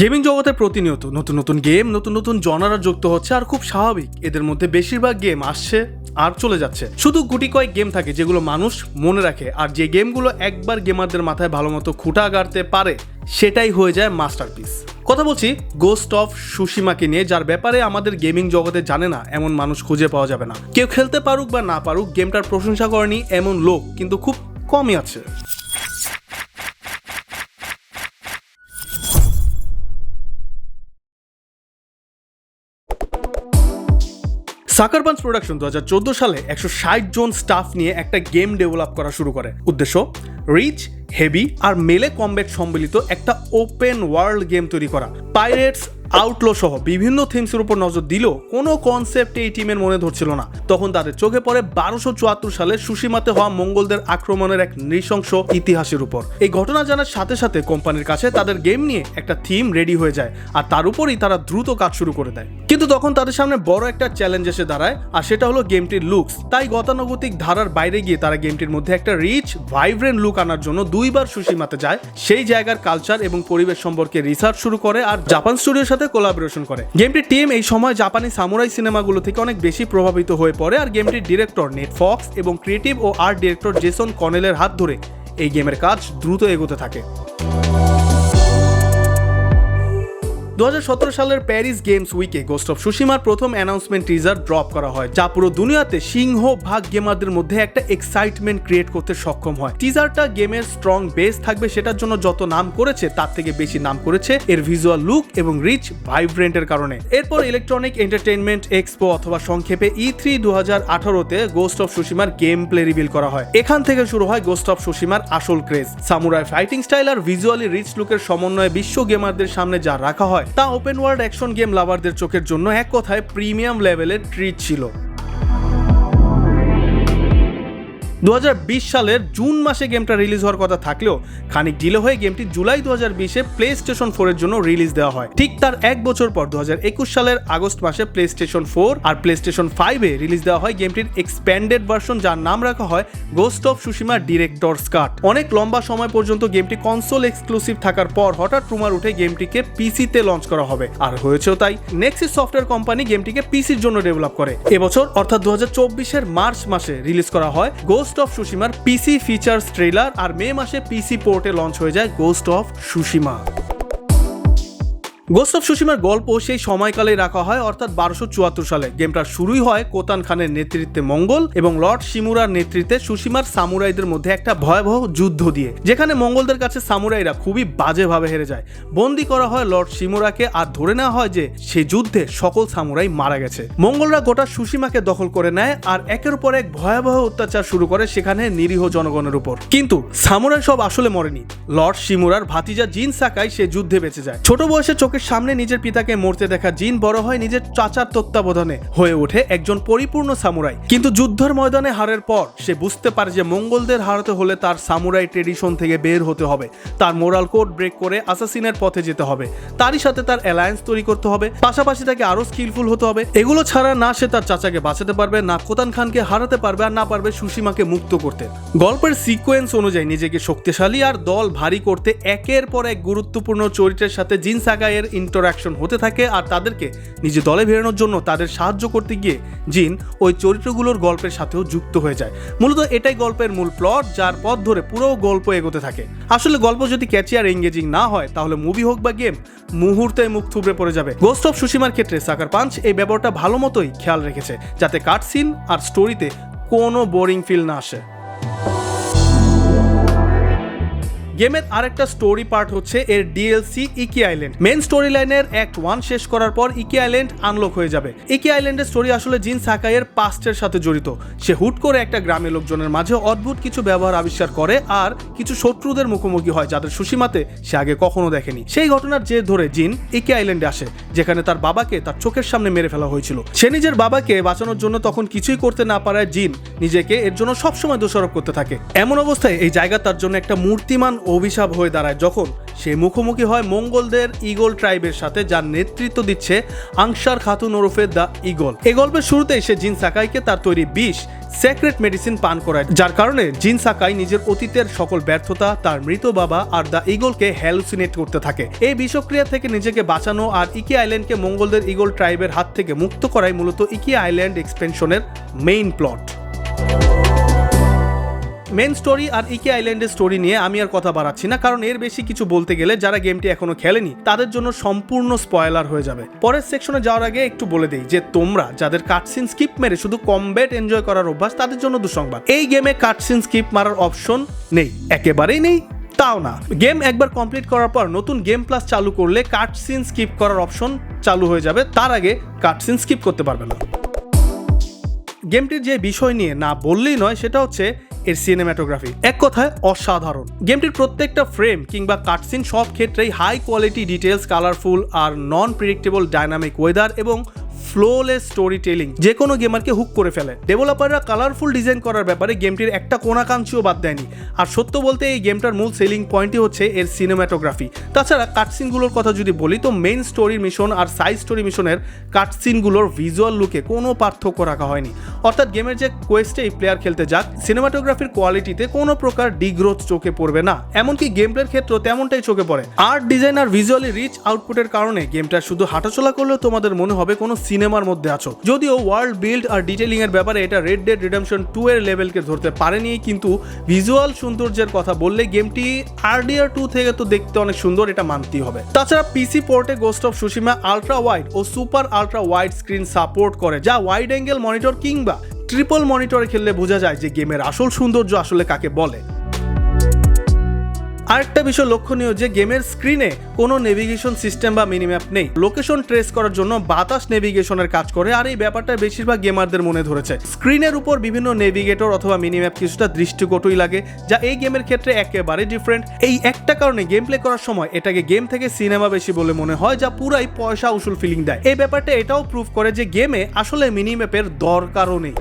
Gaming জগতে প্রতিনিয়ত নতুন নতুন গেম, নতুন নতুন জনারা যুক্ত হচ্ছে আর খুব স্বাভাবিক। এদের মধ্যে বেশিরভাগ গেম আসছে আর চলে যাচ্ছে। শুধু গুটি কয়েক গেম থাকে যেগুলো মানুষ মনে রাখে আর যে গেমগুলো একবার গেমারদের মাথায় ভালো মতো খুঁটা গাড়তে পারে, সেটাই হয়ে যায় মাস্টারপিস। কথা বলছি গোস্ট অফ সুশিমাকে নিয়ে, যার ব্যাপারে আমাদের গেমিং জগতে জানে না, এমন মানুষ খুঁজে পাওয়া যাবে না। কেউ খেলতে পারুক বা না পারুক, গেমটার প্রশংসা করেনি এমন লোক কিন্তু খুব কমই আছে। সাকার পাঞ্চ প্রোডাকশন দু হাজার চোদ্দ সালে একশো ষাট জন স্টাফ নিয়ে একটা গেম ডেভেলপ করা শুরু করে। উদ্দেশ্য রিচ হেভি আর মেলে কমব্যাট সম্মিলিত একটা ওপেন ওয়ার্ল্ড গেম তৈরি করা। পাইরেটস আউটলো সহ বিভিন্ন থিমসের উপর নজর দিলেও কোনো কনসেপ্ট এই টিমের মনে ধরছিল না। তখন তাদের চোখে পড়ে বারোশো চুয়াত্তর সালে সুসীমাতে হওয়া মঙ্গলদের আক্রমণের এক নৃশংস ইতিহাসের উপর। এই ঘটনা জানার সাথে সাথে কোম্পানির কাছে তাদের গেম নিয়ে একটা থিম রেডি হয়ে যায় আর তার উপরই তারা দ্রুত কাজ শুরু করে দেয়। কিন্তু তখন তাদের সামনে বড় একটা চ্যালেঞ্জ এসে দাঁড়ায় আর সেটা হলো গেমটির লুকস তাই গতানুগতিক ধারার বাইরে গিয়ে তারা গেমটির মধ্যে একটা রিচ ভাইব্রেন্ট লুক আনার জন্য দুইবার সুসীমাতে যায়। সেই জায়গার কালচার এবং পরিবেশ সম্পর্কে রিসার্চ শুরু করে আর জাপান স্টুডিওর সাথে কোলাবোরেশন করে। গেমটির টিম এই সময় জাপানি সামুরাই সিনেমাগুলো থেকে অনেক বেশি প্রভাবিত হয়ে পড়ে আর গেমটির ডিরেক্টর নেট ফক্স এবং ক্রিয়েটিভ ও আর্ট ডিরেক্টর জেসন কনেলের হাত ধরে এই গেমের কাজ দ্রুত এগোতে থাকে। দু হাজার সতেরো সালের Paris games week ghost of সুশিমার প্রথম অ্যানাউন্সমেন্ট টিজার ড্রপ করা হয়, যা পুরো দুনিয়াতে সিংহ ভাগ গেমারদের মধ্যে একটা এক্সাইটমেন্ট ক্রিয়েট করতে সক্ষম হয়। টিজারটা গেমের স্ট্রং বেস থাকবে, সেটার জন্য যত নাম করেছে, তার থেকে বেশি নাম করেছে এর ভিজুয়াল লুক এবং রিচ ভাইব্রেন্টের কারণে। এরপর ইলেকট্রনিক এন্টারটেইনমেন্ট এক্সপো অথবা সংক্ষেপে ই থ্রি দু হাজার আঠারোতে গোস্ট অফ সুশিমার গেম প্লে রিভিল করা হয়। এখান থেকে শুরু হয় গোস্ট অফ সুশিমার আসল ক্রেজ সামুরাই ফাইটিং স্টাইল আর ভিজুয়ালি রিচ লুকের সমন্বয়ে বিশ্ব গেমারদের সামনে যা রাখা হয় তা ওপেন ওয়ার্ল্ড অ্যাকশন গেম লাভারদের চোখের জন্য এক কথায় প্রিমিয়াম লেভেলের ট্রিট ছিল। দু হাজার বিশ সালের জুন মাসে গেমটা রিলিজ হওয়ার কথা থাকলেও খানিক ডিলে হয়ে গেমটি জুলাই দু বিশে প্লে স্টেশন ফোরের জন্য রিলিজ দেওয়া হয়। ঠিক তার এক বছর পর দু হাজার একুশ সালের আগস্ট মাসে প্লে স্টেশন ফোর আর প্লে স্টেশন ফাইভে রিলিজ দেওয়া হয় গেমটির এক্সপ্যান্ডেড ভার্সন যার নাম রাখা হয় ghost of Tsushima director's cut অনেক লম্বা সময় পর্যন্ত গেমটি কনসোল এক্সক্লুসিভ থাকার পর হঠাৎ রুমার উঠে গেমটিকে পিসিতে লঞ্চ করা হবে। আর হয়েছেও তাই নেক্সিস সফটওয়্যার কোম্পানি গেমটিকে পিসির জন্য ডেভেলপ করে। এবছর, অর্থাৎ দু হাজার মার্চ মাসে রিলিজ করা হয় গোস্ট অফ সুশিমার পিসি ফিচার্স ট্রেলার আর মে মাসে পিসি পোর্টে লঞ্চ হয়ে যায় ghost of Tsushima ghost of সুশিমার গল্প সেই সময়কালে রাখা হয়, অর্থাৎ বারোশো চুয়াত্তর সালে। গেমটা শুরুই হয় কোতান খানের নেতৃত্বে মঙ্গল এবং লর্ড শিমুরার নেতৃত্বে সুশিমার সামুরাইদের মধ্যে একটা ভয়াবহ যুদ্ধ দিয়ে, যেখানে মঙ্গলদের কাছে সামুরাইরা খুবই বাজেভাবে হেরে যায়। বন্দি করা হয় লর্ড শিমুরাকে আর ধরে নেওয়া হয় যে সে যুদ্ধে সকল সামুরাই মারা গেছে। মঙ্গলরা গোটা সুশিমাকে দখল করে নেয় আর একের পর এক ভয়াবহ অত্যাচার শুরু করে সেখানে নিরীহ জনগণের উপর। কিন্তু সামুরাই সব আসলে মরেনি। লর্ড শিমুরার ভাতিজা জিন সাকাই সে যুদ্ধে বেঁচে যায়। ছোট বয়সে চোখের সামনে নিজের পিতাকে মরতে দেখা জিন বড় হয় নিজের চাচার তত্ত্বাবধানে হয়ে ওঠে একজন পরিপূর্ণ সামুরাই। কিন্তু যুদ্ধের ময়দানে হারের পর সে বুঝতে পারে যে মঙ্গলদের হারাতে হলে তার সামুরাই ট্রেডিশন থেকে বের হতে হবে। তার মোরাল কোড ব্রেক করে আসাসিনের পথে যেতে হবে। তারই সাথে তার অ্যালায়েন্স তৈরি করতে হবে। পাশাপাশি তাকে আরও স্কিলফুল হতে হবে। এগুলো ছাড়া না সে তার চাচাকে বাঁচাতে পারবে, না কোতান খানকে হারাতে পারবে আর না পারবে সুসীমাকে মুক্ত করতে। গল্পের সিকোয়েন্স অনুযায়ী নিজেকে শক্তিশালী আর দল ভারী করতে একের পর এক গুরুত্বপূর্ণ চরিত্রের সাথে জিন সাগাইয়ের ইন্টারাকশন হতে থাকে আর তাদেরকে নিজে দলে ভেড়ানোর জন্য তাদের সাহায্য করতে গিয়ে জিন ওই চরিত্রগুলোর গল্পের সাথেও যুক্ত হয়ে যায়। মূলত এটাই গল্পের মূল প্লট যার পথ ধরে পুরো গল্প এগোতে থাকে। আসলে গল্প যদি ক্যাচি আর এঙ্গেজিং না হয়, তাহলে মুভি হোক বা গেম মুহূর্তে মুখ থুবড়ে পড়ে যাবে। গোস্ট অফ সুসীমার ক্ষেত্রে সাকার পাঞ্চ এই ব্যাপারটা ভালো মতোই খেয়াল রেখেছে, যাতে কাট সিন আর স্টোরিতে কোনো বোরিং ফিল না আসে। গেমের আরেকটা স্টোরি পার্ট হচ্ছে এর DLC Iki island main story লাইনের অ্যাক্ট ওয়ান শেষ করার পর ইকি আইল্যান্ড আনলক হয়ে যাবে। ইকি আইল্যান্ডের স্টোরি আসলে জিন সাকাইয়ের পাস্টের সাথে জড়িত। সে হুট করে একটা গ্রামের লোকজনের মাঝে অদ্ভুত কিছু ব্যবহার আবিষ্কার করে আর কিছু শত্রুদের মুখোমুখি হয় যাদের সুসীমাতে সে আগে কখনো দেখেনি। সেই ঘটনার জের ধরে জিন ইকি আইল্যান্ডে আসে, যেখানে তার বাবাকে তার চোখের সামনে মেরে ফেলা হয়েছিল। সে নিজের বাবাকে বাঁচানোর জন্য তখন কিছুই করতে না পারায় জিন নিজেকে এর জন্য সবসময় দোষারোপ করতে থাকে। এমন অবস্থায় এই জায়গা তার জন্য একটা মূর্তিমান অভিশাপ হয়ে দাঁড়ায় যখন সে মুখোমুখি হয় মঙ্গলদের ইগল ট্রাইবের সাথে, যার নেতৃত্ব দিচ্ছে আংসার খাতুন ওরফে দ্য ইগল এই গল্পের শুরুতেই সে জিন সাকাইকে তার তৈরি বিষ সেক্রেট মেডিসিন পান করায়, যার কারণে জিন সাকাই নিজের অতীতের সকল ব্যর্থতা, তার মৃত বাবা আর দ্য ইগলকে হ্যালুসিনেট করতে থাকে। এই বিষক্রিয়া থেকে নিজেকে বাঁচানো আর ইকি আইল্যান্ডকে মঙ্গলদের ইগল ট্রাইবের হাত থেকে মুক্ত করাই মূলত ইকি আইল্যান্ড এক্সপেনশনের মেইন প্লট মেন স্টোরি আর ইকে আইল্যান্ডের স্টোরি নিয়ে আমি আর কথা বাড়াচ্ছি না, কারণ এর বেশি কিছু বলতে গেলে যারা গেমটি এখনও খেলেনি, তাদের জন্য সম্পূর্ণ স্পয়লার হয়ে যাবে। পরের সেকশনে যাওয়ার আগে একটু বলে দেই যে তোমরা যাদের কাটসিন স্কিপ মেরে শুধু কমব্যাট এনজয় করার অভ্যাস, তাদের জন্য দুঃসংবাদ। এই গেমে কাটসিন স্কিপ মারার অপশন নেই, একেবারেই নেই, তাও না। গেম একবার কমপ্লিট করার পর নতুন গেম প্লাস চালু করলে কাটসিন স্কিপ করার অপশন চালু হয়ে যাবে, তার আগে কাটসিন স্কিপ করতে পারবে না। গেমটির যে বিষয় নিয়ে না বললেই নয়, সেটা হচ্ছে এর সিনেমাটোগ্রাফি এক কথায় অসাধারণ। গেমটির প্রত্যেকটা ফ্রেম কিংবা কাটসিন সব ক্ষেত্রেই হাই কোয়ালিটি ডিটেলস কালারফুল আর নন প্রিডিক্টেবল ডাইনামিক ওয়েদার এবং ফ্লোলেস স্টোরি টেলিং যে কোনো গেমারকে হুক করে ফেলে। ডেভেলপাররা কালারফুল ডিজাইন করার ব্যাপারে গেমটির একটা কোনাকাঞ্চিও বাদ দেয়নি। আর সত্য বলতে, এই গেমটার মূল সেলিং পয়েন্টই হচ্ছে এর সিনেমাটোগ্রাফি তাছাড়া কাটসিনগুলোর কথা যদি বলি, তো মেইন স্টোরি মিশন আর সাইড স্টোরি মিশনের কাটসিনগুলোর ভিজুয়াল লুকে কোনো পার্থক্য রাখা হয়নি। অর্থাৎ গেমের যে কোয়েস্টে এই প্লেয়ার খেলতে যাক সিনেমাটোগ্রাফির কোয়ালিটিতে কোনো প্রকার ডিগ্রোথ চোখে পড়বে না। এমনকি গেম প্লের ক্ষেত্রেও তেমনটাই চোখে পড়ে। আর্ট ডিজাইন আর ভিজুয়ালি রিচ আউটপুটের কারণে গেমটা শুধু হাঁটাচলা করলেও তোমাদের মনে হবে কোনো সিনেমার মধ্যে আছো। যদিও ওয়ার্ল্ড বিল্ড আর ডিটেলিং এর ব্যাপারে এটা রেড ডেড রিডেমশন টু এর লেভেলকে ধরতে পারেনি, কিন্তু ভিজুয়াল সৌন্দর্যের কথা বললে গেমটি আরডিআর টু থেকে তো দেখতে অনেক সুন্দর, এটা মানতেই হবে। তাছাড়া PC পোর্টে Ghost of Tsushima ultra wide O super ultra wide screen support করে, যা ওয়াইড অ্যাঙ্গেল মনিটর কিংবা ট্রিপল মনিটরে খেললে বোঝা যায় যে গেমের আসল সৌন্দর্য আসলে কাকে বলে। আরেকটা বিষয় লক্ষণীয় যে গেমের স্ক্রিনে কোনো নেভিগেশন সিস্টেম বা মিনিম্যাপ নেই। লোকেশন ট্রেস করার জন্য বাতাস নেভিগেশনের কাজ করে, আর এই ব্যাপারটা বেশিরভাগ গেমারদের মনে ধরেছে। স্ক্রিনের উপর বিভিন্ন নেভিগেটর অথবা মিনিম্যাপ কিছুটা দৃষ্টিকটুই লাগে, যা এই গেমের ক্ষেত্রে একেবারে ডিফারেন্ট এই একটা কারণে গেম প্লে করার সময় এটাকে গেম থেকে সিনেমা বেশি বলে মনে হয়, যা পুরাই পয়সা উসুল ফিলিং দেয়। এই ব্যাপারটা এটাও প্রুভ করে যে গেমে আসলে মিনিম্যাপের দরকারও নেই।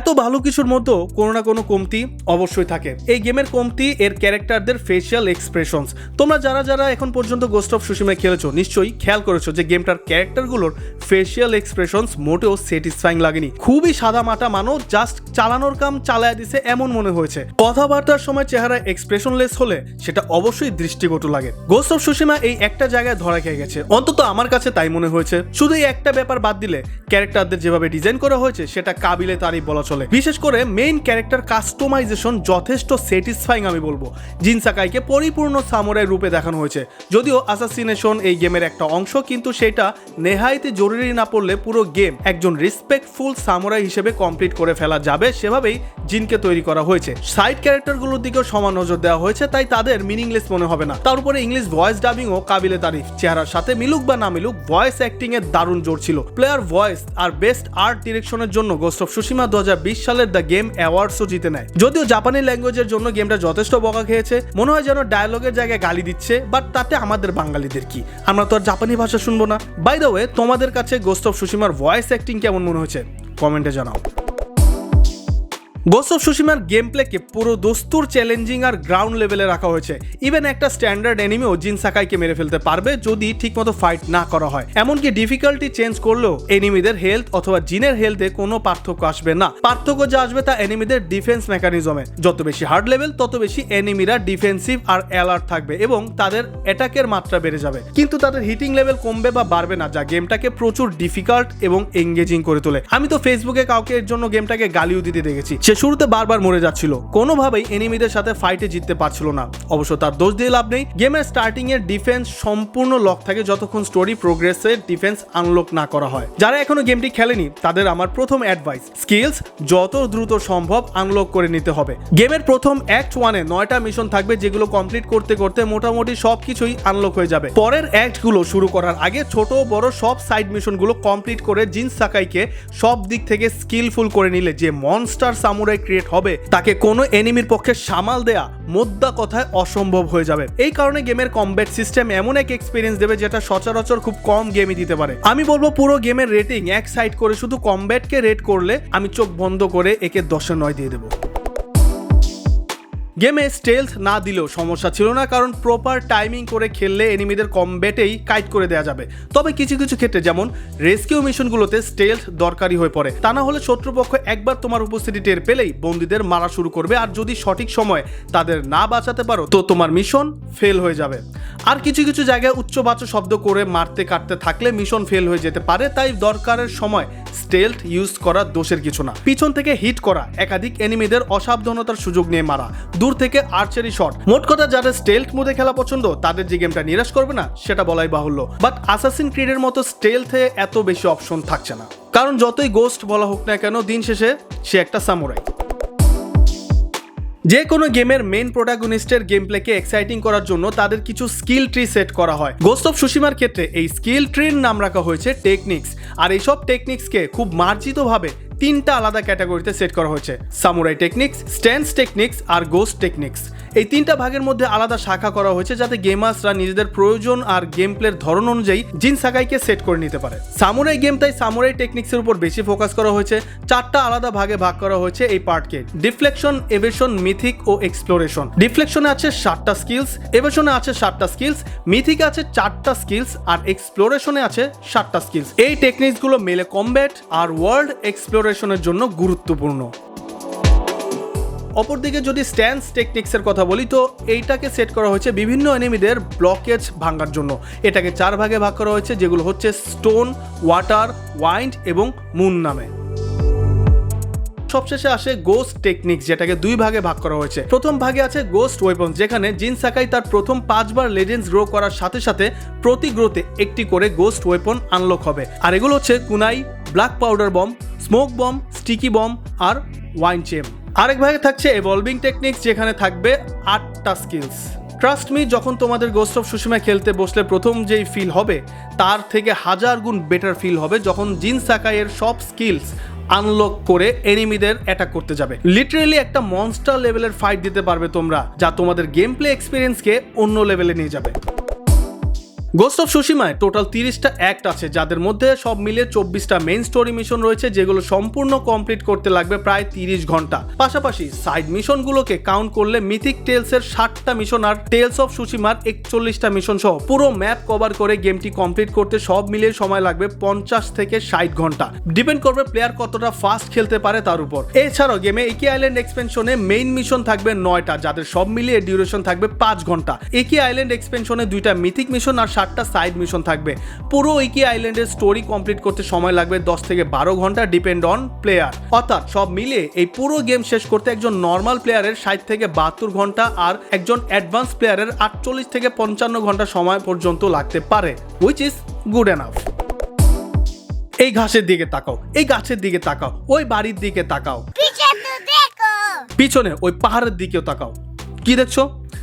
এত ভালো কিছুর মধ্যেও কোনো না কোনো কমতি অবশ্যই থাকে। এই গেমের কমতি এর ক্যারেক্টারদের ফেসিয়াল এক্সপ্রেশনস তোমরা যারা যারা এখন পর্যন্ত গোস্ট অফ সুশিমায় খেলেছো, নিশ্চয়ই খেয়াল করেছ যে গেমটার ক্যারেক্টারগুলোর ফেসিয়াল এক্সপ্রেশনস মোটেও স্যাটিসফাইং লাগেনি। খুবই সাদা মাটা মানো জাস্ট চালানোর কাম চালায় দিছে এমন মনে হয়েছে। কথাবার্তার সময় চেহারা এক্সপ্রেশনলেস হলে সেটা অবশ্যই দৃষ্টিকটু লাগে। গোস্ট অফ সুশিমা এই একটা জায়গায় ধরা খেয়ে গেছে। অন্তত আমার কাছে তাই মনে হয়েছে। শুধু এই একটা ব্যাপার বাদ দিলে ক্যারেক্টারদের যেভাবে ডিজাইন করা হয়েছে, সেটা কাবিলে তারই বলা চলে। বিশেষ করে মেইন ক্যারেক্টার কাস্টমাইজেশন যথেষ্ট স্যাটিসফাইং আমি বলব। জিনসাকাইকে পরিপূর্ণ সামুরাই রূপে দেখানো হয়েছে। যদিও অ্যাসাসিনেশন এই গেমের একটা অংশ, কিন্তু সেটা নেহাইতে জরুরি না পড়লে পুরো গেম একজন রেসপেক্টফুল সামুরাই হিসেবে কমপ্লিট করে ফেলা যাবে, সেভাবেই জিনকে তৈরি করা হয়েছে। সাইড ক্যারেক্টারগুলোর দিকেও সমান নজর দেওয়া হয়েছে, তাই তাদের মিনিংলেস মনে হবে না। তার উপরে ইংলিশ ভয়েস ডাবিংও কাবিলে তারিফ। চেহারার সাথে মিলুক বা না মিলুক ভয়েস অ্যাক্টিং এর দারুণ জোর ছিল। প্লেয়ার ভয়েস আর বেস্ট আর্ট ডিরেকশনের জন্য গোস্ট অফ সুশিমা দু সালের দ্য গেম অ্যাওয়ার্ডসও জিতে নেয়। যদিও জাপানি ল্যাঙ্গুয়েজের জন্য গেমটা যথেষ্ট বকা খেয়েছে, মনে হয় যেন ডায়লগের জায়গায় গালি দিচ্ছে, বাট তাতে আমাদের বাঙালিদের কি? আমরা তো আর জাপানি ভাষা শুনব না। বাই দ্য ওয়ে তোমাদের কাছে গোস্ট অফ সুশিমার ভয়েস অ্যাক্টিং কেমন মনে হয়েছে? কমেন্টে জানাও। গোস্ট অফ সুশিমার গেম প্লেকে পুরো দস্তুর চ্যালেঞ্জিং আর গ্রাউন্ড লেভেলে রাখা হয়েছে। ইভেন একটা স্ট্যান্ডার্ড এনিমেও জিন সাকাইকে মেরে ফেলতে পারবে যদি ঠিকমতো ফাইট না করা হয়। এমনকি ডিফিকাল্টি চেঞ্জ করলেও এনিমিদের হেলথ অথবা জিনের হেলথে কোনো পার্থক্য আসবে না। পার্থক্য যা আসবে তা এনিমিদের ডিফেন্স মেকানিজমে যত বেশি হার্ড লেভেল তত বেশি এনিমিরা ডিফেন্সিভ আর অ্যালার্ট থাকবে এবং তাদের অ্যাটাকের মাত্রা বেড়ে যাবে। কিন্তু তাদের হিটিং লেভেল কমবে বা বাড়বে না, যা গেমটাকে প্রচুর ডিফিকাল্ট এবং এঙ্গেজিং করে তোলে। আমি তো ফেসবুকে কাউকে এর জন্য গেমটাকে গালিও দিতে দেখেছি। সে শুরুতে বারবার মরে যাচ্ছিল। কোনোভাবেই এনিমিদের সাথে ফাইটে জিততে পারছিল না। অবশ্য তার দোষ দিয়ে লাভ নেই। গেমের স্টার্টিং এর ডিফেন্স সম্পূর্ণ লক থাকে যতক্ষণ স্টোরি প্রোগ্রেসের ডিফেন্স আনলক না করা হয়। যারা এখনও গেমটি খেলেনি, তাদের আমার প্রথম অ্যাডভাইস স্কিলস যত দ্রুত সম্ভব আনলক করে নিতে হবে। গেমের প্রথম অ্যাক্ট ওয়ানে নয়টা মিশন থাকবে যেগুলো কমপ্লিট করতে করতে মোটামুটি সবকিছুই আনলক হয়ে যাবে। পরের অ্যাক্টগুলো শুরু করার আগে ছোট বড় সব সাইড মিশনগুলো কমপ্লিট করে জিন সাকাইকে সব দিক থেকে স্কিলফুল করে নিলে যে মনস্টার সামুরাই ক্রিয়েট হবে, তাকে কোনো এনিমির পক্ষে সামাল দেয়া মোদ্দা কথায় অসম্ভব হয়ে যাবে। এই কারণে গেমের কম্ব্যাট সিস্টেম এমন এক এক্সপিরিয়েন্স দেবে যেটা সচরাচর খুব কম গেমই দিতে পারে। আমি বলব পুরো গেমের রেটিং এক সাইড করে শুধু কম্ব্যাটকে রেট করলে আমি চোখ বন্ধ করে একে দশে নয় দিয়ে দেবো। গেমে স্টেলথ না দিলেও সমস্যা ছিল না, কারণ প্রপার টাইমিং করে খেললে এনিমিদের কমব্যাটেই কাইট করে দেওয়া যাবে। তবে কিছু কিছু ক্ষেত্রে যেমন রেস্কিউ মিশনগুলোতে স্টেলথ দরকারি হয়ে পড়ে। তা না হলে শত্রুপক্ষ একবার তোমার উপস্থিতি টের পেলেই বন্দীদের মারা শুরু করবে, আর যদি সঠিক সময় তাদের না বাঁচাতে পারো, তো তোমার মিশন ফেল হয়ে যাবে। আর কিছু কিছু জায়গায় উচ্চবাচ্য শব্দ করে মারতে কাটতে থাকলে মিশন ফেল হয়ে যেতে পারে, তাই দরকারের সময় স্টেলথ ইউজ করা দোষের কিছু না। পিছন থেকে হিট করা, একাধিক এনিমিদের অসাবধানতার সুযোগ নিয়ে মারা, দূর থেকে আর্চারি শট মোট কথা যাদের স্টেলথ মোডে খেলা পছন্দ, তাদের যে গেমটা নিরাশ করবে না, সেটা বলাই বাহুল্য। বাট আসাসিন ক্রিডের মতো স্টেলথে এত বেশি অপশন থাকছে না। কারণ যতই গোস্ট বলা হোক না কেন, দিন শেষে সে একটা সামুরাই যে কোনো গেমের মেন প্রোটাগনিস্টের গেম প্লেকে এক্সাইটিং করার জন্য তাদের কিছু স্কিল ট্রি সেট করা হয়। গোস্ট অফ সুসীমার ক্ষেত্রে এই স্কিল ট্রির নাম রাখা হয়েছে টেকনিক্স আর এইসব টেকনিক্সকে খুব মার্জিতভাবে তিনটা আলাদা ক্যাটাগরিতে সেট করা হয়েছে। সামুরাই টেকনিক্স, স্ট্যান্স টেকনিক্স আর গোস্ট টেকনিক্স। এই তিনটা ভাগের মধ্যে আলাদা শাখা করা হয়েছে যাতে গেমার্সরা নিজেদের প্রয়োজন আর গেম প্লের ধরন অনুযায়ী জিন সাকাইকে সেট করে নিতে পারে। সামুরাই গেম তাই সামুরাই টেকনিক্সের উপর বেশি ফোকাস করা হয়েছে। চারটা আলাদা ভাগে ভাগ করা হয়েছে এই পার্টকে ডিফ্লেকশন, এভেশন, মিথিক ও এক্সপ্লোরেশন। ডিফ্লেকশনে আছে সাতটা স্কিলস এভেশনে আছে সাতটা স্কিলস মিথিক আছে চারটা স্কিলস আর এক্সপ্লোরেশনে আছে সাতটা স্কিলস এই টেকনিক্সগুলো মেলে কমব্যাট আর ওয়ার্ল্ড এক্সপ্লোরেশনের জন্য গুরুত্বপূর্ণ। অপরদিকে যদি স্ট্যান্স টেকনিক্সের কথা বলি, তো এইটাকে সেট করা হয়েছে বিভিন্ন এনিমিদের ব্লকেজ ভাঙার জন্য। এটাকে চার ভাগে ভাগ করা হয়েছে, যেগুলো হচ্ছে স্টোন, ওয়াটার, ওয়াইন্ড এবং মুন নামে। সবশেষে আসে গোস্ট টেকনিক্স যেটাকে দুই ভাগে ভাগ করা হয়েছে। প্রথম ভাগে আছে গোস্ট ওয়েপন যেখানে জিন সাকাই তার প্রথম পাঁচবার লেজেন্ডস গ্রো করার সাথে সাথে প্রতি গ্রোতে একটি করে গোস্ট ওয়েপন আনলক হবে। আর এগুলো হচ্ছে kunai black powder bomb smoke bomb sticky bomb আর ওয়াইন চেম আরেক ভাগে থাকছে এভলভিং টেকনিক্স যেখানে থাকবে আটটা স্কিলস ট্রাস্ট মি যখন তোমাদের গোস্ট অফ সুষিমা খেলতে বসলে প্রথম যেই ফিল হবে, তার থেকে হাজার গুণ বেটার ফিল হবে যখন জিন সাকাইয়ের সব স্কিলস আনলক করে এনিমিদের অ্যাটাক করতে যাবে। লিটারেলি একটা মনস্টার লেভেলের ফাইট দিতে পারবে তোমরা, যা তোমাদের গেম প্লে এক্সপিরিয়েন্সকে অন্য লেভেলে নিয়ে যাবে। গোস্ট অফ সুশিমায় টোটাল তিরিশটা অ্যাক্ট আছে, যাদের মধ্যে সব মিলিয়ে চব্বিশটা মেন স্টোরি মিশন রয়েছে, যেগুলো সম্পূর্ণ কমপ্লিট করতে লাগবে প্রায় তিরিশ ঘণ্টা। পাশাপাশি সাইড মিশনগুলোকে কাউন্ট করলে মিথিক টেলসের ষাটটা মিশন আর টেলস অফ সুশিমার একচল্লিশটা মিশন সহ পুরো ম্যাপ কভার করে গেমটি কমপ্লিট করতে সব মিলিয়ে সময় লাগবে পঞ্চাশ থেকে ষাট ঘণ্টা। ডিপেন্ড করবে প্লেয়ার কতটা ফাস্ট খেলতে পারে তার উপর। এছাড়াও গেমে একি আইল্যান্ড এক্সপেনশনে মেইন মিশন থাকবে নয়টা, যাদের সব মিলিয়ে ডিউরেশন থাকবে পাঁচ ঘণ্টা। একি আইল্যান্ড এক্সপেনশনে দুইটা মিথিক মিশন আর সাতটা সাইড মিশন থাকবে। পুরো উইকি আইল্যান্ডের স্টোরি কমপ্লিট করতে সময় লাগবে দশ থেকে বারো ঘণ্টা ডিপেন্ড অন প্লেয়ার অর্থাৎ সব মিলে এই পুরো গেম শেষ করতে একজন নর্মাল প্লেয়ারের ষাট থেকে বাহাত্তর ঘণ্টা আর একজন অ্যাডভান্স প্লেয়ারের আটচল্লিশ থেকে পঞ্চান্ন ঘণ্টা সময় পর্যন্ত লাগতে পারে উইচ ইজ গুড এনাফ এই ঘাসের দিকে তাকাও এই গাছের দিকে তাকাও ওই বাড়ির দিকে তাকাও। পিছনে ওই পাহাড়ের দিকেও তাকাও। কি দেখছ?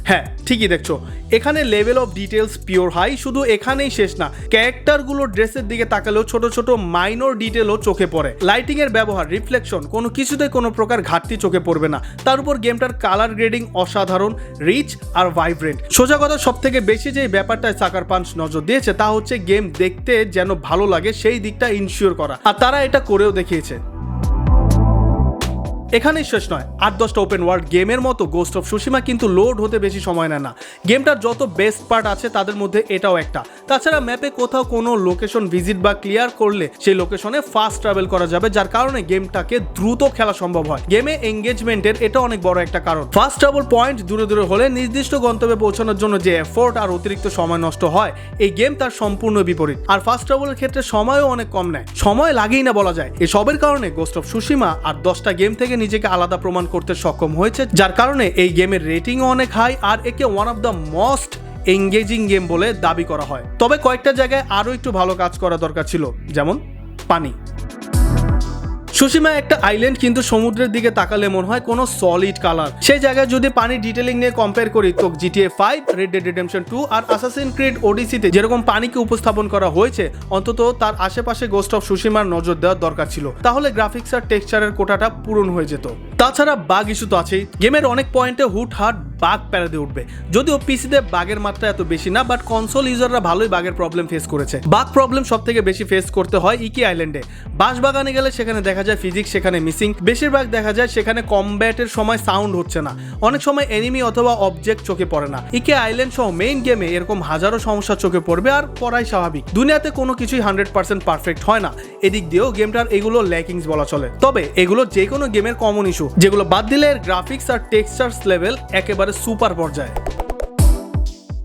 হ্যাঁ ঠিকই দেখছ। এখানে level of details pure high শুধু এখানেই শেষ না ক্যারেক্টারগুলোর ড্রেসের দিকে তাকালেও ছোট ছোট মাইনর ডিটেলও চোখে পড়ে। লাইটিং এর ব্যবহার রিফ্লেকশন কোনো কিছুতে কোনো প্রকার ঘাটতি চোখে পড়বে না। তার উপর গেমটার কালার গ্রেডিং অসাধারণ রিচ আর ভাইব্রেন্ট সোজা কথা সব থেকে বেশি যে ব্যাপারটায় সাকার পাঞ্চ নজর দিয়েছে, তা হচ্ছে গেম দেখতে যেন ভালো লাগে, সেই দিকটা ইনশিওর করা। আর তারা এটা করেও দেখিয়েছে। এখানেই শেষ নয়। আট দশটা ওপেন ওয়ার্ল্ড গেমের মতো গোস্ট অফ সুশিমা কিন্তু লোড হতে বেশি সময় নেয় না। গেমটার যত বেস্ট পার্ট আছে তাদের মধ্যে এটাও একটা। তাছাড়া ম্যাপে কোথাও কোনো লোকেশন ভিজিট বা ক্লিয়ার করলে সেই লোকেশনে ফাস্ট ট্রাভেল করা যাবে, যার কারণে গেমটাকে দ্রুত খেলা সম্ভব হয়। গেমে এঙ্গেজমেন্টের এটা অনেক বড় একটা কারণ। ফাস্ট ট্রাভেল পয়েন্ট দূরে দূরে হলে নির্দিষ্ট গন্তব্যে পৌঁছানোর জন্য যে এফোর্ট আর অতিরিক্ত সময় নষ্ট হয়, এই গেম তার সম্পূর্ণ বিপরীত। আর ফাস্ট ট্রাভেলের ক্ষেত্রে সময়ও অনেক কম নেয়। সময় লাগেই না বলা যায়। এসবের কারণে গোস্ট অফ সুশিমা আর দশটা গেম থেকে নিজেকে আলাদা প্রমাণ করতে সক্ষম হয়েছে, যার কারণে এই গেমের রেটিংও অনেক হাই আর একে one of the most engaging game বলে দাবি করা হয়। তবে কয়েকটা জায়গায় আরও একটু ভালো কাজ করা দরকার ছিল, যেমন পানি। সুশিমা একটা আইল্যান্ড কিন্তু সমুদ্রের দিকে তাকালে মনে হয় কোনো সলিড কালার সেই জায়গায় যদি পানি ডিটেলিং নিয়ে কম্পেয়ার করি, তো GTA five Red Dead Redemption two আর অ্যাসাসিন ক্রিড ওডিসিতে যেরকম পানিকে উপস্থাপন করা হয়েছে, অন্তত তার আশেপাশে গোস্ট অফ সুশিমার নজর দেওয়ার দরকার ছিল। তাহলে গ্রাফিক্স আর টেক্সচারের কোটাটা পূরণ হয়ে যেত। তাছাড়া বাগ ইস্যু তো আছেই। গেমের অনেক পয়েন্টে হুট হাট বাগ প্যারাদে উঠবে। যদিও পিসিতে বাগের মাত্রা এত বেশি না বাট কনসোল ইউজাররা ভালোই বাগের প্রবলেম ফেস করেছে। বাঘ প্রবলেম সব থেকে বেশি ফেস করতে হয় ইকি আইল্যান্ডে বাঁশবাগানে গেলে সেখানে দেখা যায় ফিজিক্স সেখানে মিসিং বেশিরভাগ দেখা যায় সেখানে কমব্যাটের সময় সাউন্ড হচ্ছে না। অনেক সময় এনিমি অথবা অবজেক্ট চোখে পড়ে না। ইকে আইল্যান্ড সহ মেইন গেমে এরকম হাজারো সমস্যা চোখে পড়বে আর পড়াই স্বাভাবিক। দুনিয়াতে কোনো কিছুই হান্ড্রেড পার্সেন্ট পারফেক্ট হয় না। এদিক দিয়েও গেমটার এগুলো ল্যাকিংস বলা চলে। তবে এগুলো যে কোনো গেমের কমন ইস্যু যেগুলো বাদ দিলে এর গ্রাফিক্স আর টেক্সচার্স লেভেল একেবারে সুপার পর্যায়ে।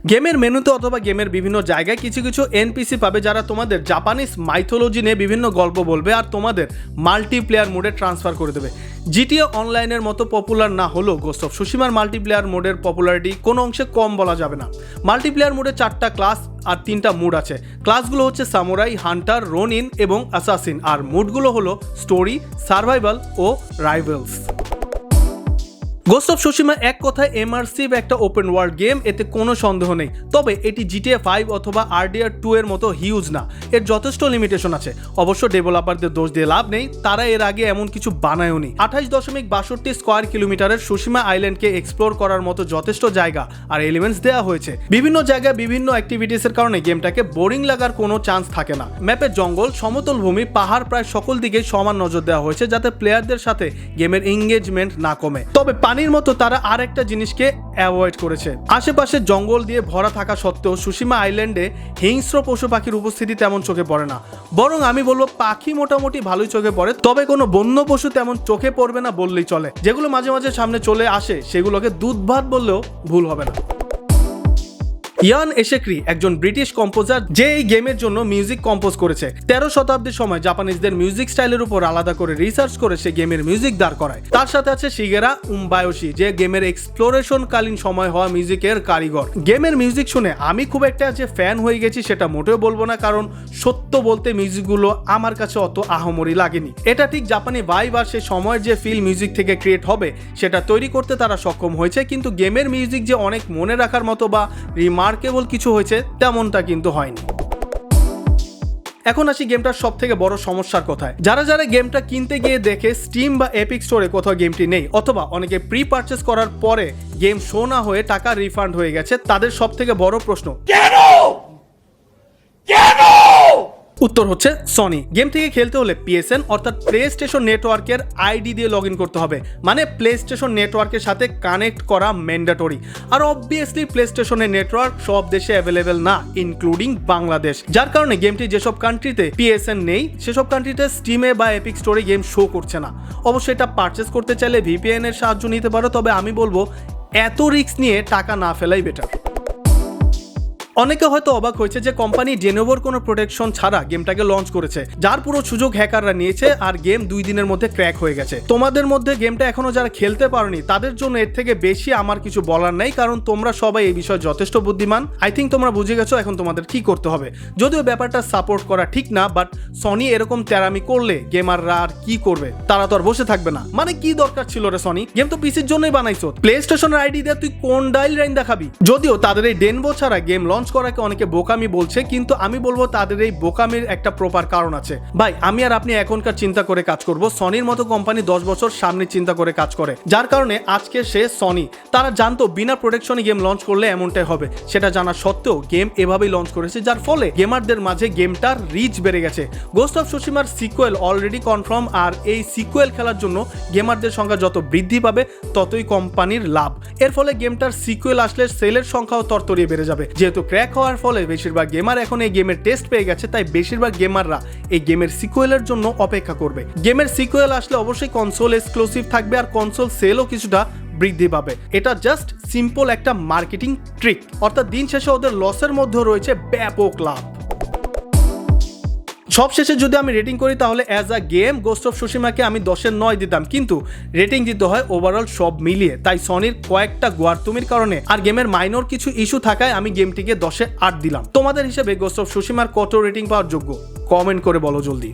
গেমের মেনুতে অথবা গেমের বিভিন্ন জায়গায় কিছু কিছু এনপিসি পাবে যারা তোমাদের জাপানিজ মাইথোলজি নিয়ে বিভিন্ন গল্প বলবে আর তোমাদের মাল্টিপ্লেয়ার মোডে ট্রান্সফার করে দেবে। জিটিএ অনলাইনের মতো পপুলার না হলেও গোস্ট অফ সুশিমার মাল্টিপ্লেয়ার মোডের পপুলারিটি কোনো অংশে কম বলা যাবে না। মাল্টিপ্লেয়ার মোডে চারটা ক্লাস আর তিনটা মুড আছে। ক্লাসগুলো হচ্ছে সামুরাই হান্টার রোনিন এবং অ্যাসাসিন আর মুডগুলো হলো স্টোরি সার্ভাইভাল ও রাইভেলস গোস্ট অফ সুশিমা এক কথায় এমার্সিভ একটা ওপেন ওয়ার্ল্ড গেম এতে কোনো সন্দেহ নেই। তবে এটি জিটিএ ফাইভ অথবা আরডিআর টু এর মতো হিউজ না। এর যথেষ্ট লিমিটেশন আছে। অবশ্য ডেভেলপারদের দোষ দিয়ে লাভ নেই। তারা এর আগে এমন কিছু বানায়ওনি আঠাশ দশমিক বাষট্টি স্কোয়ার কিলোমিটারের সুশিমা আইল্যান্ডকে এক্সপ্লোর করার মতো যথেষ্ট জায়গা আর এলিমেন্টস দেওয়া হয়েছে। বিভিন্ন জায়গায় বিভিন্ন অ্যাক্টিভিটিসের কারণে গেমটাকে বোরিং লাগার কোনো চান্স থাকে না। ম্যাপের জঙ্গল, সমতল ভূমি, পাহাড় প্রায় সকল দিকে সমান নজর দেওয়া হয়েছে যাতে প্লেয়ারদের সাথে গেমের এঙ্গেজমেন্ট না কমে। তবে পানির মতো তারা আর একটা জিনিসকে অ্যাভয়েড করেছে। আশেপাশে জঙ্গল দিয়ে ভরা থাকা সত্ত্বেও সুসীমা আইল্যান্ডে হিংস্র পশু পাখির উপস্থিতি তেমন চোখে পড়ে না। বরং আমি বলব, পাখি মোটামুটি ভালোই চোখে পড়ে, তবে কোনো বন্য পশু তেমন চোখে পড়বে না বললেই চলে। যেগুলো মাঝে মাঝে সামনে চলে আসে, সেগুলোকে দুধ ভাত বললেও ভুল হবে না। ইয়ান এশেক্রি, একজন ব্রিটিশ কম্পোজার যে এই গেমের জন্য মিউজিক কম্পোজ করেছে। তেরো শতাব্দীর সময় জাপানিজদের মিউজিক স্টাইলের উপর আলাদা করে রিসার্চ করে সে গেমের মিউজিক দাঁড় করায়। তার সাথে আছে শিগেরা উমবায়োশি, যে গেমের এক্সপ্লোরেশন কালীন সময় হওয়া মিউজিকের কারিগর। গেমের মিউজিক শুনে আমি খুব একটা যে ফ্যান হয়ে গেছি সেটা মোটেও বলব না, কারণ সত্য বলতে মিউজিকগুলো আমার কাছে অত আহমরি লাগেনি। এটা ঠিক জাপানি ভাইব আর সে সময়ের যে ফিল মিউজিক থেকে ক্রিয়েট হবে, সেটা তৈরি করতে তারা সক্ষম হয়েছে, কিন্তু গেমের মিউজিক যে অনেক মনে রাখার মতো বা রিমার্কেবল কিছু হয়েছে, তেমনটা কিন্তু হয়নি। এখন আসি গেমটার সব থেকে বড় সমস্যার কথায়। যারা যারা গেমটা কিনতে গিয়ে দেখে স্টিম বা এপিক স্টোরে কোথাও গেমটি নেই, অথবা অনেকে প্রি পারচেস করার পরে গেম শো না হয়ে টাকা রিফান্ড হয়ে গেছে, তাদের সব থেকে বড় প্রশ্ন উত্তর হচ্ছে সনি গেম থেকে খেলতে হলে পিএসএন অর্থাৎ প্লে স্টেশন নেটওয়ার্কের আইডি দিয়ে লগ ইন করতে হবে। মানে প্লে স্টেশন নেটওয়ার্কের সাথে কানেক্ট করা ম্যান্ডেটরি আর অবভিয়াসলি প্লে স্টেশনের নেটওয়ার্ক সব দেশে অ্যাভেলেবেল না ইনক্লুডিং বাংলাদেশ যার কারণে গেমটি যেসব কান্ট্রিতে পিএসএন নেই, সেসব কান্ট্রিতে স্টিমে বা এপিক স্টোরে গেম শো করছে না। অবশ্যই এটা পারচেস করতে চাইলে ভিপিএন এর সাহায্য নিতে পারো, তবে আমি বলব, এত রিস্ক নিয়ে টাকা না ফেলাই বেটার অনেকে হয়তো অবাক হয়েছে যে কোম্পানি ডেনোভোর কোনো প্রোটেকশন ছাড়া গেমটাকে লঞ্চ করেছে, যার পুরো সুযোগ হ্যাকাররা নিয়েছে আর গেম দুই দিনের মধ্যে ক্র্যাক হয়ে গেছে। তোমাদের মধ্যে গেমটা এখনও যারা খেলতে পারোনি, তাদের জন্য এর থেকে বেশি আমার কিছু বলার নেই, কারণ তোমরা সবাই এই বিষয়ে যথেষ্ট বুদ্ধিমান। আই থিঙ্ক তোমরা বুঝে গেছো এখন তোমাদের কি করতে হবে। যদিও ব্যাপারটা সাপোর্ট করা ঠিক না বাট সনি এরকম তেরামি করলে গেমাররা আর কি করবে? তারা তো আর বসে থাকবে না। মানে কি দরকার ছিল রে সনি গেম তো পিসির জন্যই বানাইছো। প্লে স্টেশনের আইডি দিয়ে তুই কোন ডাইল লাইন দেখাবি? যদিও তাদের এই ডেনবো ছাড়া গেম লঞ্চ করাকে অনেকে বোকামি বলছে, কিন্তু আমি বলব তাদের এই বোকামির একটা প্রপার কারণ আছে। ভাই, আমি আর আপনি এখনকার চিন্তা করে কাজ করব। সনির মতো কোম্পানি দশ বছর সামনে চিন্তা করে কাজ করে। যার কারণে আজকে সে সনি তারা জানতো বিনা প্রোটেকশনে গেম লঞ্চ করলে এমনটাই হবে। সেটা জানা সত্ত্বেও গেম এভাবেই লঞ্চ করেছে, যার ফলে গেমারদের মাঝে গেমটার রিচ বেড়ে গেছে। গোস্ট অফ সুসীমার সিকুয়েল অলরেডি কনফার্ম আর এই সিকুয়েল খেলার জন্য গেমারদের সংখ্যা যত বৃদ্ধি পাবে, ততই কোম্পানির লাভ। এর ফলে গেমটার সিকুয়েল আসলে সেলের সংখ্যাও তরতরিয়ে বেড়ে যাবে। যেহেতু ক্র্যাক হওয়ার ফলে বেশিরভাগ গেমার এখন এই গেমের টেস্ট পেয়ে গেছে, তাই বেশিরভাগ গেমাররা এই গেমের সিকুয়েলের জন্য অপেক্ষা করবে। গেমের সিকুয়েল আসলে অবশ্যই কনসোল এক্সক্লুসিভ থাকবে আর কনসোল সেলও কিছুটা বৃদ্ধি পাবে। এটা জাস্ট সিম্পল একটা মার্কেটিং ট্রিক অর্থাৎ দিন শেষে ওদের লসের মধ্যে রয়েছে ব্যাপক লাভ। সব শেষে যদি আমি রেটিং করি, তাহলে as a game Ghost of সুশিমাকে আমি দশের নয় দিতাম। কিন্তু রেটিং দিতে হয় ওভারঅল সব মিলিয়ে। তাই সনির কয়েকটা গোয়ারতুমির কারণে আর গেমের মাইনর কিছু ইস্যু থাকায় আমি গেমটিকে দশে আট দিলাম। তোমাদের হিসেবে গোস্ট অফ সুশিমার কত রেটিং পাওয়ার যোগ্য? কমেন্ট করে বলো জলদি।